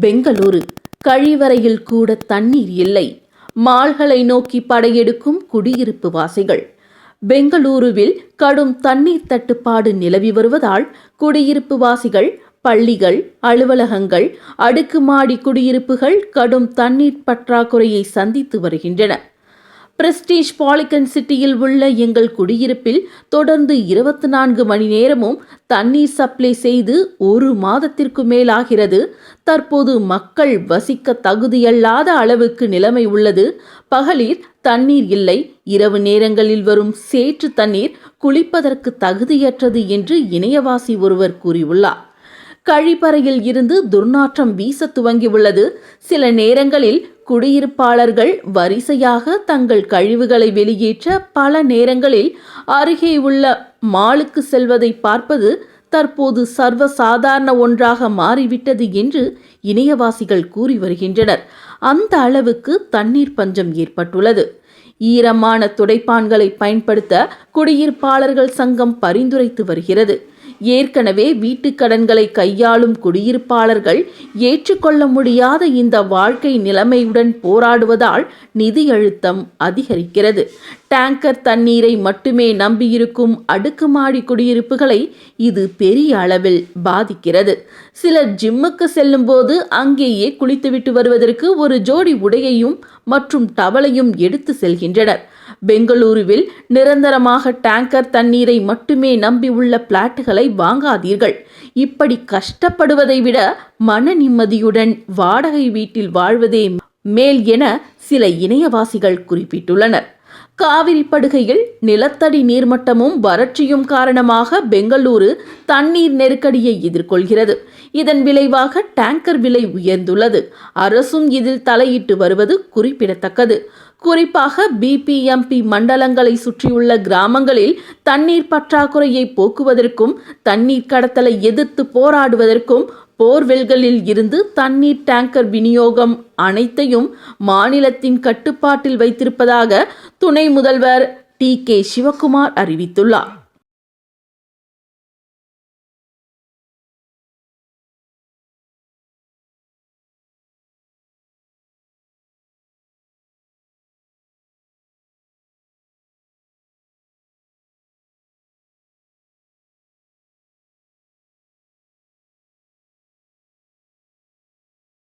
பெங்களூரு. கழிவறையில் கூட தண்ணீர் இல்லை. மால்களை நோக்கி படையெடுக்கும் குடியிருப்பு வாசிகள். பெங்களூருவில் கடும் தண்ணீர் தட்டுப்பாடு நிலவி வருவதால் குடியிருப்பு வாசிகள் பள்ளிகள் அலுவலகங்கள் அடுக்குமாடி குடியிருப்புகள் கடும் தண்ணீர் பற்றாக்குறையை சந்தித்து வருகின்றன. பிரஸ்டீஜ் பாலிகன் சிட்டியில் உள்ள எங்கள் குடியிருப்பில் தொடர்ந்து இருபத்தி நான்கு மணி நேரமும் தண்ணீர் சப்ளை செய்து ஒரு மாதத்திற்கு மேலாகிறது. தற்போது மக்கள் வசிக்க தகுதியல்லாத அளவுக்கு நிலைமை உள்ளது. பகலில் தண்ணீர் இல்லை இரவு நேரங்களில் வரும் சேற்று தண்ணீர் குளிப்பதற்கு தகுதியற்றது என்று இணையவாசி ஒருவர் கூறியுள்ளார். கழிப்பறையில் இருந்து துர்நாற்றம் வீச துவங்கியுள்ளது. சில நேரங்களில் குடியிருப்பாளர்கள் வரிசையாக தங்கள் கழிவுகளை வெளியேற்ற பல நேரங்களில் அருகே உள்ள மாலுக்கு செல்வதை பார்ப்பது தற்போது சர்வ சாதாரண ஒன்றாக மாறிவிட்டது என்று இணையவாசிகள் கூறி வருகின்றனர். அந்த அளவுக்கு தண்ணீர் பஞ்சம் ஏற்பட்டுள்ளது. ஈரமான துடைப்பான்களை பயன்படுத்த குடியிருப்பாளர்கள் சங்கம் பரிந்துரைத்து வருகிறது. ஏற்கனவே வீட்டுக் கடன்களை கையாளும் குடியிருப்பாளர்கள் ஏற்றுக்கொள்ள முடியாத இந்த வாழ்க்கை நிலைமையுடன் போராடுவதால் நிதி அழுத்தம் அதிகரிக்கிறது. டேங்கர் தண்ணீரை மட்டுமே நம்பியிருக்கும் அடுக்குமாடி குடியிருப்புகளை இது பெரிய அளவில் பாதிக்கிறது. சிலர் ஜிம்முக்கு செல்லும்போது அங்கேயே குளித்துவிட்டு வருவதற்கு ஒரு ஜோடி உடையையும் மற்றும் டவலையும் எடுத்து செல்கின்றனர். பெங்களூருவில் நிரந்தரமாக டேங்கர் தண்ணீரை மட்டுமே நம்பி உள்ள பிளாட்டுகளை வாங்காதீர்கள். இப்படி கஷ்டப்படுவதை விட மன நிம்மதியுடன் வாடகை வீட்டில் வாழ்வதே மேல் என சில இணையவாசிகள் குறிப்பிட்டுள்ளனர். காவிரி படுகையில் நிலத்தடி நீர்மட்டமும் வறட்சியும் காரணமாக பெங்களூரு தண்ணீர் நெருக்கடியை எதிர்கொள்கிறது. இதன் விளைவாக டேங்கர் விலை உயர்ந்துள்ளது. அரசும் இதில் தலையிட்டு வருவது குறிப்பிடத்தக்கது. குறிப்பாக பிபிஎம்பி மண்டலங்களை சுற்றியுள்ள கிராமங்களில் தண்ணீர் பற்றாக்குறையை போக்குவதற்கும் தண்ணீர் கடத்தலை எதிர்த்து போராடுவதற்கும் போர்வெல்களில் இருந்து தண்ணீர் டேங்கர் விநியோகம் அனைத்தையும் மாநிலத்தின் கட்டுப்பாட்டில் வைத்திருப்பதாக துணை முதல்வர் டி கே சிவக்குமார் அறிவித்துள்ளார்.